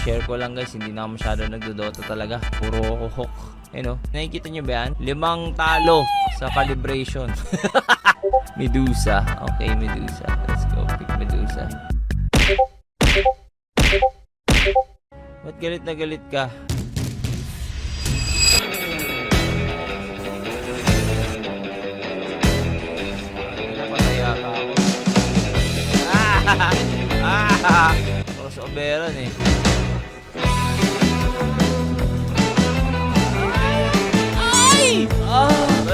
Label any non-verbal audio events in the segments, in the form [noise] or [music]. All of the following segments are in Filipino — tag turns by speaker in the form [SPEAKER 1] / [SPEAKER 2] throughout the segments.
[SPEAKER 1] share ko lang guys, hindi na ako masyado nagdodota talaga. Puro hook. Ayun o, nakikita nyo ba yan? Limang talo sa calibration. [laughs] Medusa. Okay, Medusa. Let's go, pick Medusa. Ba't galit na galit ka? Ako. [laughs] Ah! Ah! Crossoveran eh.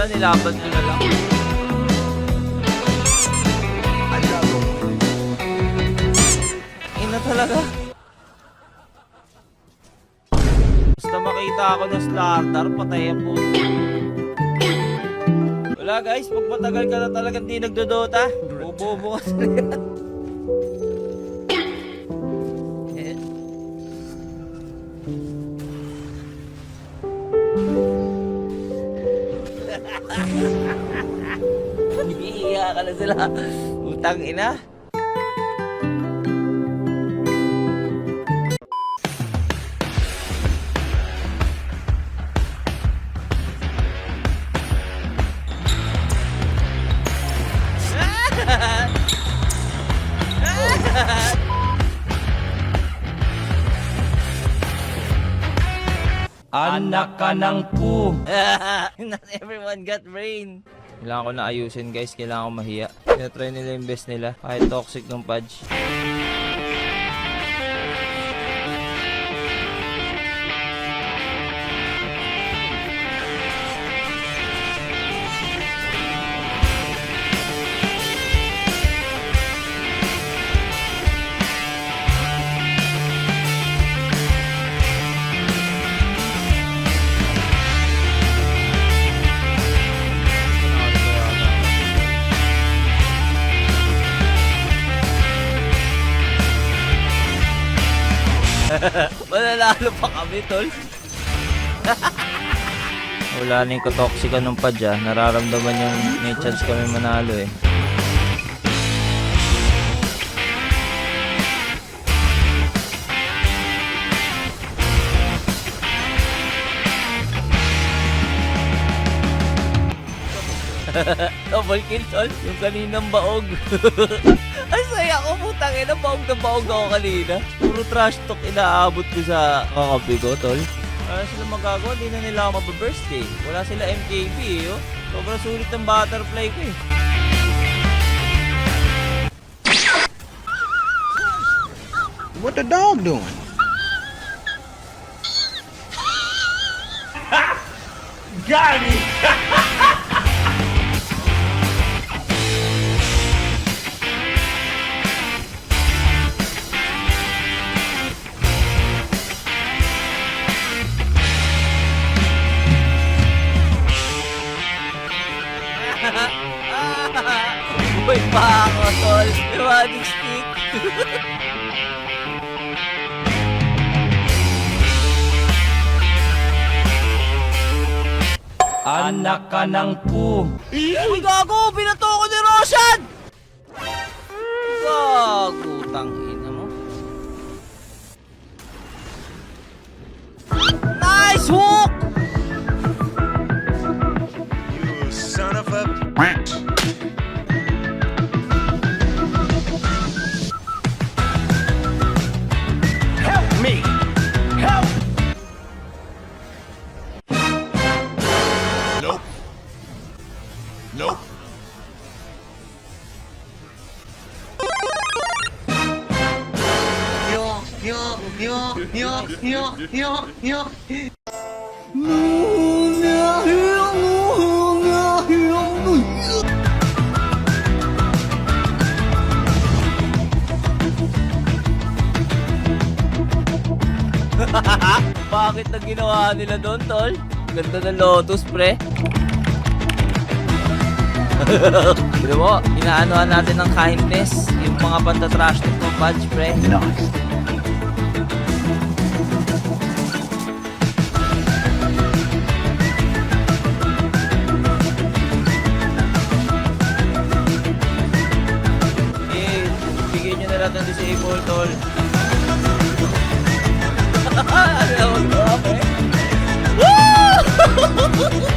[SPEAKER 1] Wala, nilaban ko na lang. Ina talaga. Basta makita ako ng starter, patayan po. Wala guys, pag ka na talagang di nagdodota, bubobo ka talaga. Ka na sila. Utang ina. Anak ka ng pu. [laughs] Not everyone got brain. Kailangan ko na ayusin guys. Kailangan ko mahiya. Tinatry nila yung best nila. Kahit toxic ng Pudge. [laughs] Mananalo pa kami, tol. Wala na yung katoxican ng Pudge ah. Nararamdaman yung may chance kami manalo eh. [laughs] Double kill, tol. Yung kaninang baog. [laughs] Ay, saya ko, putang ina. Baog na baog ako kanina. Puro trash talk inaabot ko sa kakapi ko, tol. Wala sila magagawa, di na nila ako mababurst eh. Wala sila MKB eh, oh. Sobrang sulit ng butterfly ko eh.
[SPEAKER 2] What the dog doing? [laughs]
[SPEAKER 1] Uy, pa ako, tol. Iwanig stick. Anak ka ng pu. Uy, gago! Binato ko ni Roshan! Gago, Help me! Help!
[SPEAKER 3] Nope. Nope. Yo, yo, yo, yo, yo, yo, yo. [laughs]
[SPEAKER 1] Bakit na ginawa nila doon, tol? Ganda ng lotus, pre. [laughs] Pero mo, inaanohan natin ng kindness. Yung mga pantatrash ng Fudge, pre.
[SPEAKER 2] Nice.
[SPEAKER 1] Eh, bigyan nyo na lahat ng disable, tol. Woo! [laughs]